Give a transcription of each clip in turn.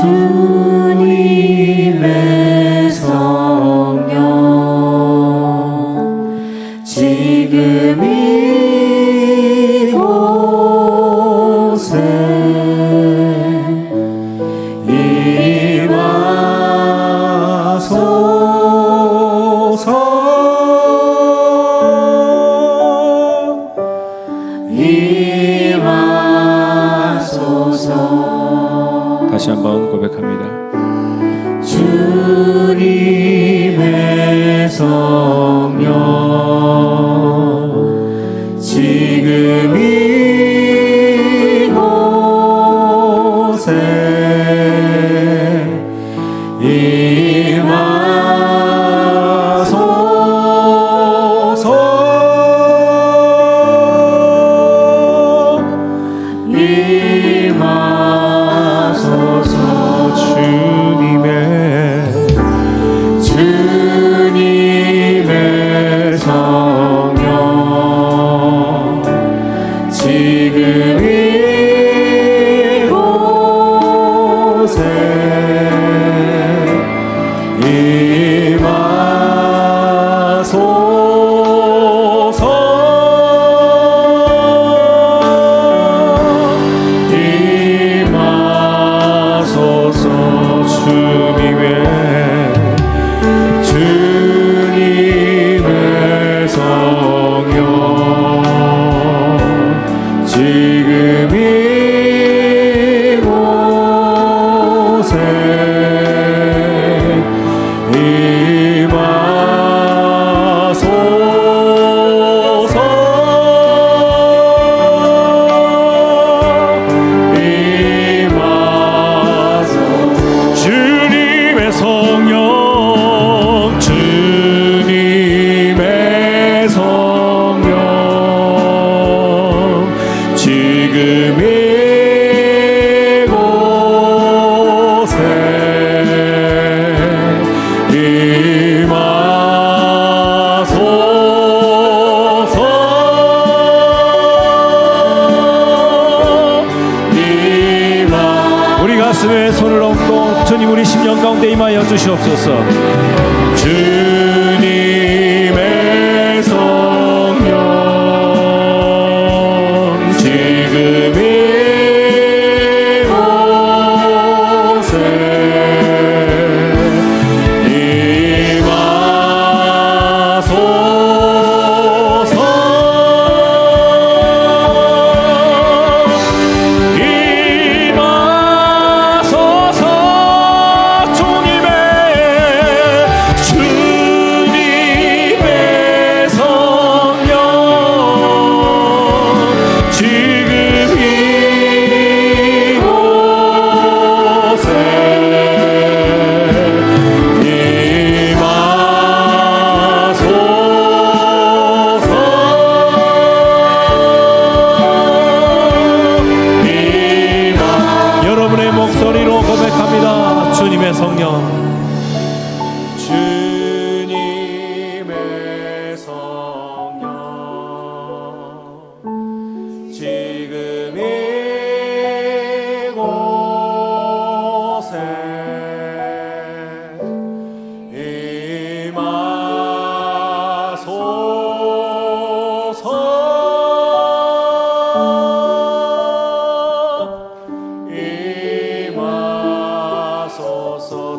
to 마 임하여 주시옵소서.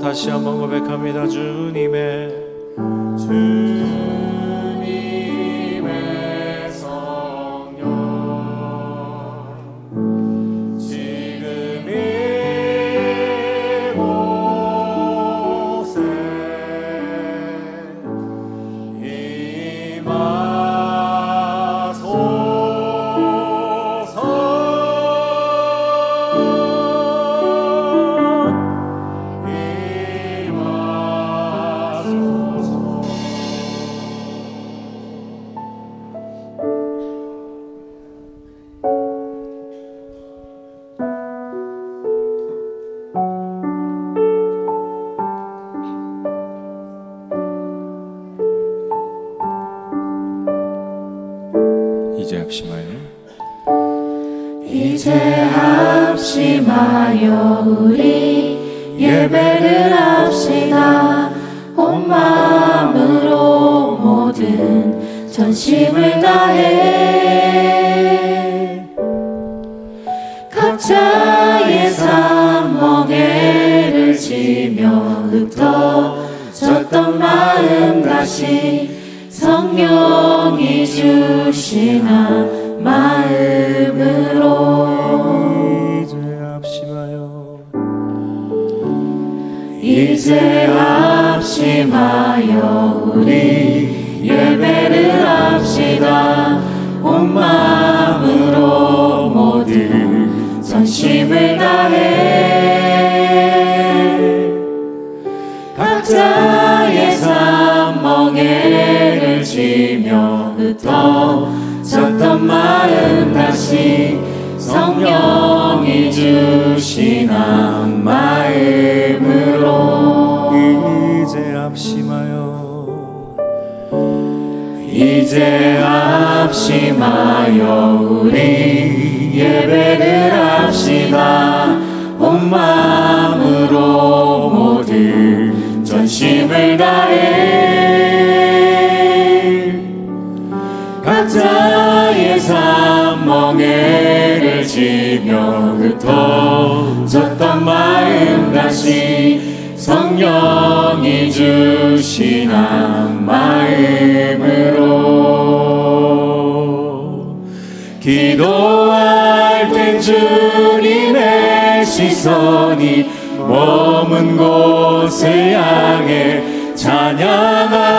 다시 한번 고백합니다. 주님의 주. 합심하여 이제 합심하여 우리 예배를 합시다. 온 마음으로 모든 전심을 다해. 각자의 삶 멍에를 지며 흩어졌던 마음 다시 성령 주시나 마음으로. 이제 합심하여. 이제 합심하여 흩어졌던 마음 다시 성령이 주시나 마음으로. 이제 합심하여. 이제 합심하여 우리 예배를 합시다. 온마 각자의 삶 멍에를 지며 흩어졌던 마음 다시 성령이 주시나 마음으로 기도할 땐 주님의 시선이 머문 곳을 향해 찬양하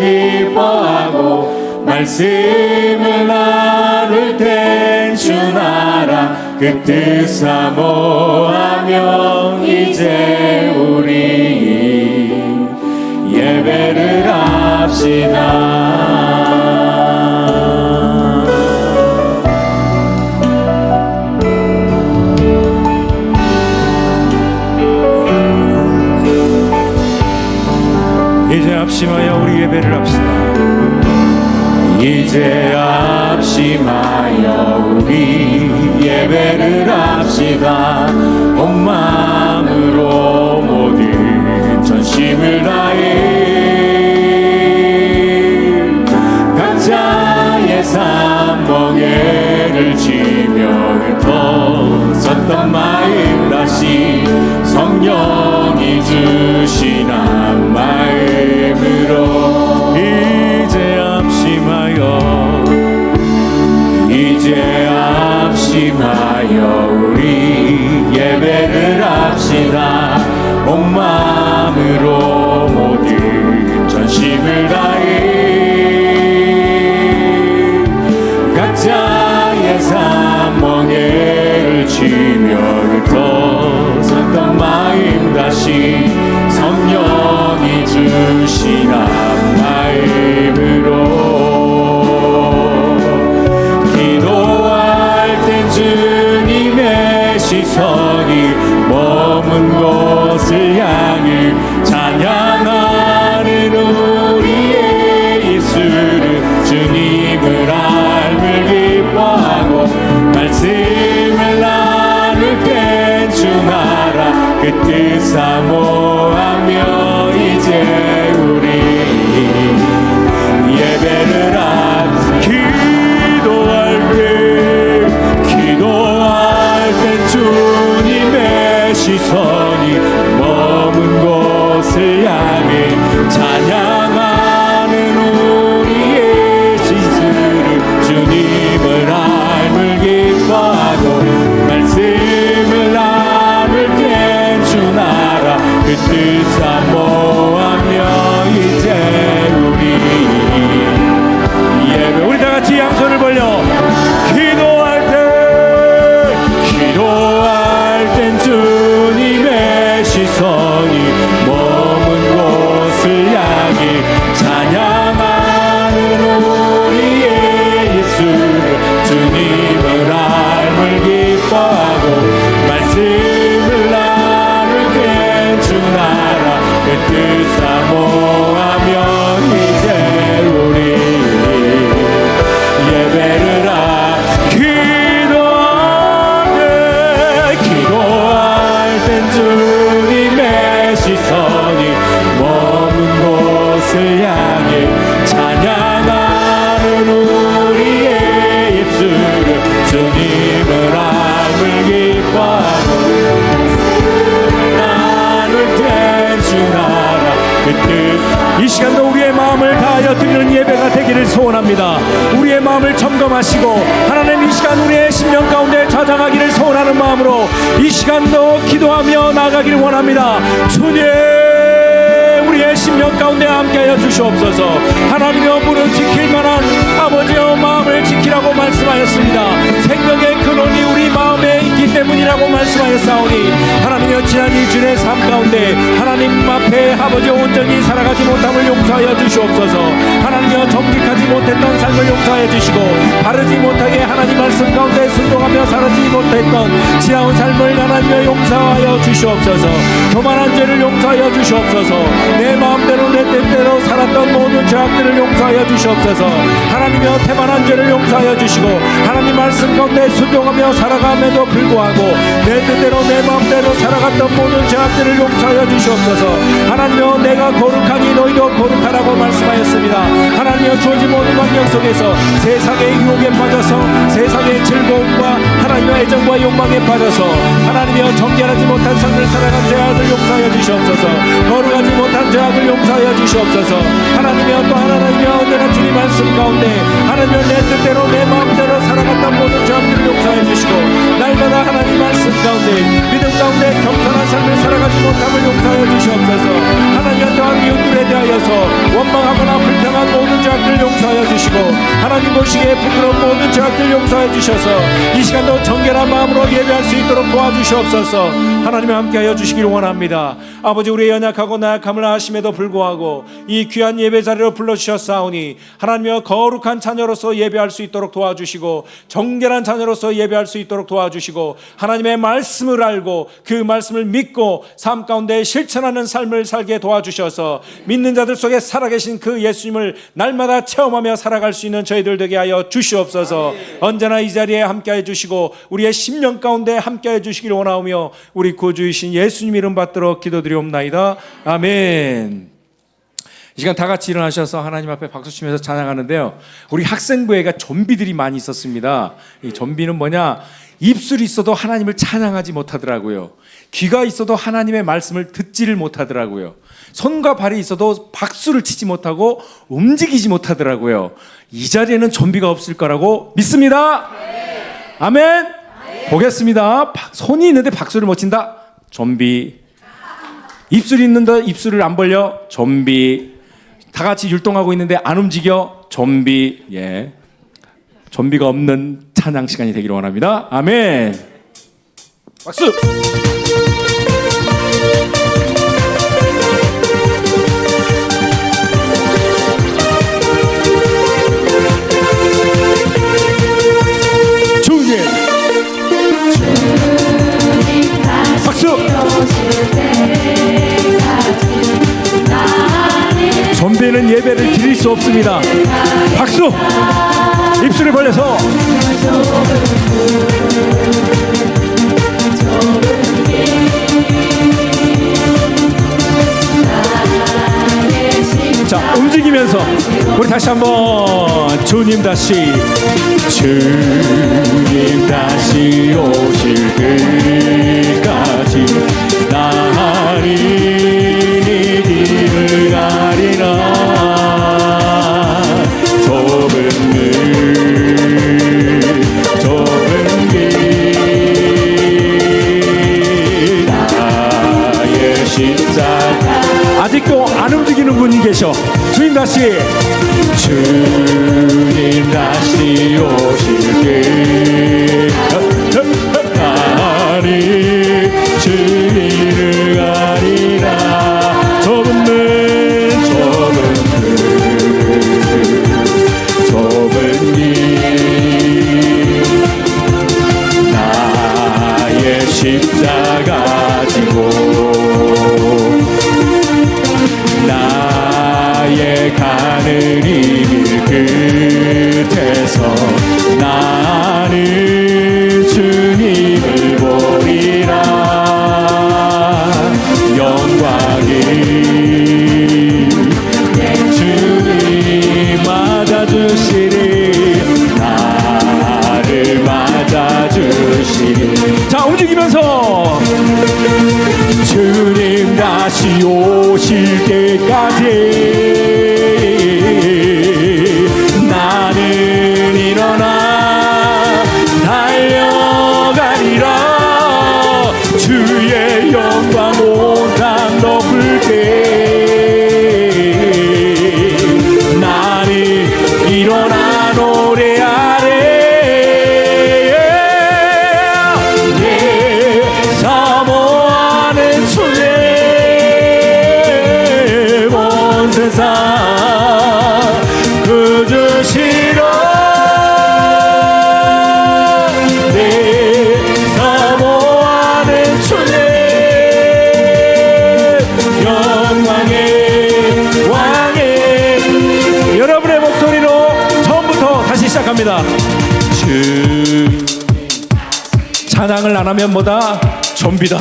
기뻐하고 말씀을 나눌 땐주 나라. 그 뜻 사모하며 이제 우리 예배를 합시다 그 뜻 사모하며 이제 나 이 시간도 우리의 마음을 다하여 드리는 예배가 되기를 소원합니다. 우리의 마음을 점검하시고 하나님 이 시간 우리의 심령 가운데 찾아가기를 소원하는 마음으로 이 시간도 기도하며 나가기를 원합니다. 주님 우리의 심령 가운데 함께하여 주시옵소서 하나님의 물을 지킬 만한 아버지의 마음을 지키라고 말씀하였습니다 생명의 근원이 우리 마음에 때문이라고 말씀하였사오니 하나님의 지난 일주일의 삶 가운데 하나님 앞에 아버지 온전히 살아가지 못함을 용서하여 주시옵소서. 하나님여 정직하지 못했던 삶을 용서하여 주시고 바르지 못하게 하나님 말씀 가운데 순종하며 살아지 못했던 지나온 삶을 하나님여 용서하여 주시옵소서. 교만한 죄를 용서하여 주시옵소서. 내 주시옵소서. 하나님여 태만한 죄를 용서하여 주시고 하나님 말씀 가운데 순종하며 살아감에도 불구하고 내 뜻대로 내 마음대로 살아갔던 모든 죄악들을 용서하여 주시옵소서. 하나님여 내가 거룩하니 너희도 거룩하라고 말씀하였습니다. 하나님여 주어진 모든 환경 속에서 세상의 유혹에 빠져서 세상의 즐거움과 하나님의 애정과 욕망에 빠져서 하나님여 정결하지 못한 삶을 살아간 죄악을 용서하여 주시옵소서. 거룩하지 못한 죄악을 용서하여 주시옵소서. 하나님여 또 하나님여 언제나 주님 말씀 가운데 하나님여 내 뜻대로 내 마음대로 살아갔던 모든 죄악들을 용서하여 주시고 날마다 하나님 말씀 가운데 믿음 가운데 겸손한 삶을 살아가지 못함을 용서하여 주시옵소서. 하나님여 또한 이웃들에 대하여서 원망하거나 불평한 모든 죄악들을 용서하여 주시고 하나님 보시기에 부끄러운 모든 죄악들을 용서하여 주셔서 이 시간도 정결한 마음으로 예배할 수 있도록 도와주시옵소서. 하나님이 함께하여 주시기를 원합니다 아버지 우리의 연약하고 나약함을 아심에도 불구하고 이 귀한 예배 자리로 불러주셨사오니 하나님여 거룩한 자녀로서 예배할 수 있도록 도와주시고 정결한 자녀로서 예배할 수 있도록 도와주시고 하나님의 말씀을 알고 그 말씀을 믿고 삶 가운데 실천하는 삶을 살게 도와주셔서 믿는 자들 속에 살아계신 그 예수님을 날마다 체험하며 살아갈 수 있는 저희들 되게 하여 주시옵소서. 언제나 이 자리에 함께해 주시고 우리의 심령 가운데 함께해 주시기를 원하오며 우리 구주이신 예수님 이름 받들어 기도드 리옵나이다 아멘. 이 시간 다 같이 일어나셔서 하나님 앞에 박수 치면서 찬양하는데요. 우리 학생부회가 좀비들이 많이 있었습니다. 이 좀비는 뭐냐? 입술이 있어도 하나님을 찬양하지 못하더라고요. 귀가 있어도 하나님의 말씀을 듣지를 못하더라고요. 손과 발이 있어도 박수를 치지 못하고 움직이지 못하더라고요. 이 자리에는 좀비가 없을 거라고 믿습니다. 아멘. 보겠습니다. 박- 손이 있는데 박수를 못 친다. 좀비. 입술이 있는데 입술을 안 벌려. 좀비. 다 같이 율동하고 있는데 안 움직여. 좀비. 예. 좀비가 없는 찬양 시간이 되기를 원합니다. 아멘. 박수. 예배를 드릴 수 없습니다. 박수. 입술을 벌려서 자 움직이면서 우리 다시 한번 주님 다시 주님 다시 오실 때까지 나리 아직도 안 움직이는 분이 계셔. 주님 다시. 주님 다시 오실 때 시작합니다. 주 찬양을 안 하면 뭐다? 좀비다.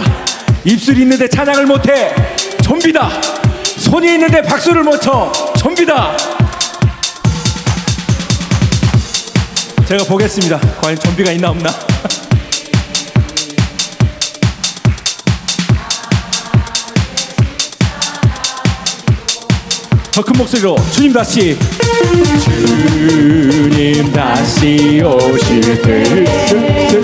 입술이 있는데 찬양을 못해. 좀비다. 손이 있는데 박수를 못 쳐. 좀비다. 제가 보겠습니다. 과연 좀비가 있나 없나? 더 큰 목소리로 주님 다시 주님 다시 오실 때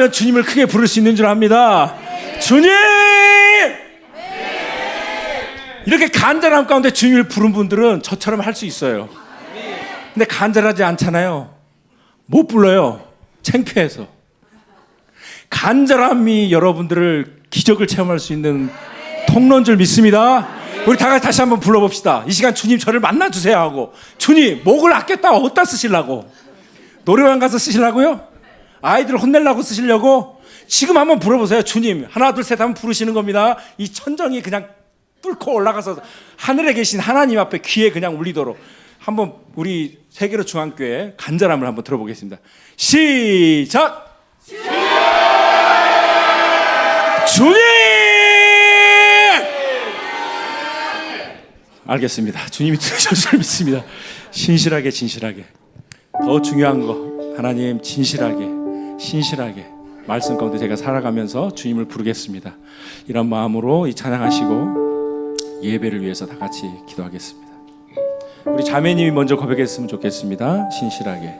하면 주님을 크게 부를 수 있는 줄 압니다. 주님! 이렇게 간절함 가운데 주님을 부른 분들은 저처럼 할 수 있어요. 근데 간절하지 않잖아요. 못 불러요. 창피해서. 간절함이 여러분들을 기적을 체험할 수 있는 통로인 줄 믿습니다. 우리 다 같이 다시 한번 불러봅시다. 이 시간 주님 저를 만나주세요 하고 주님 목을 아꼈다 어디다 쓰시려고 노래방 가서 쓰시려고요? 아이들 혼내려고 쓰시려고? 지금 한번 불러보세요. 주님 하나 둘 셋 하면 부르시는 겁니다. 이 천정이 그냥 뚫고 올라가서 하늘에 계신 하나님 앞에 귀에 그냥 울리도록 한번 우리 세계로 중앙교회 간절함을 한번 들어보겠습니다. 시작. 주님! 알겠습니다. 주님이 들으실 줄 믿습니다. 신실하게 진실하게 더 중요한 거 하나님 진실하게 신실하게 말씀 가운데 제가 살아가면서 주님을 부르겠습니다. 이런 마음으로 이 찬양하시고 예배를 위해서 다 같이 기도하겠습니다. 우리 자매님이 먼저 고백했으면 좋겠습니다. 신실하게.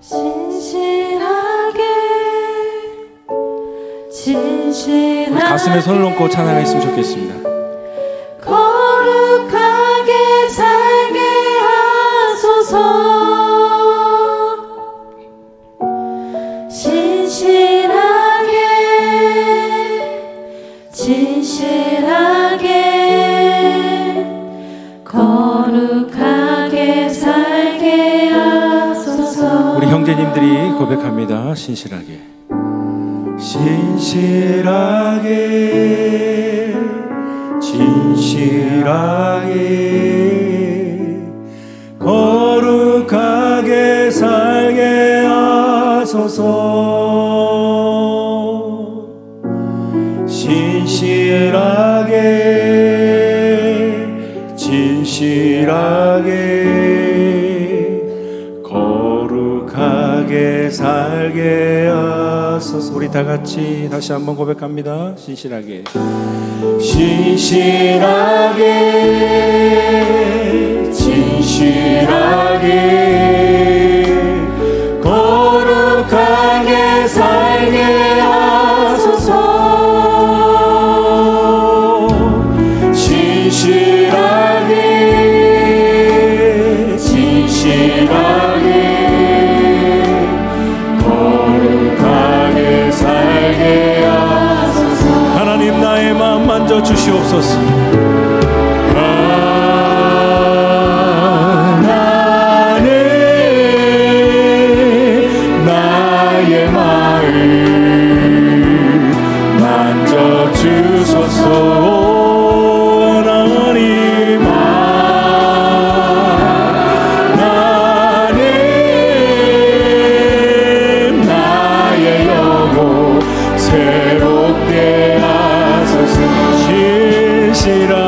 진실하게 진실하게 가슴에 손을 얹고 찬양했으면 좋겠습니다. 형제님들이 고백합니다. 신실하게. 신실하게 진실하게 거룩하게 살게 하소서 다 같이 다시 한번 고백합니다. 신실하게. 신실하게 진실하게 신실하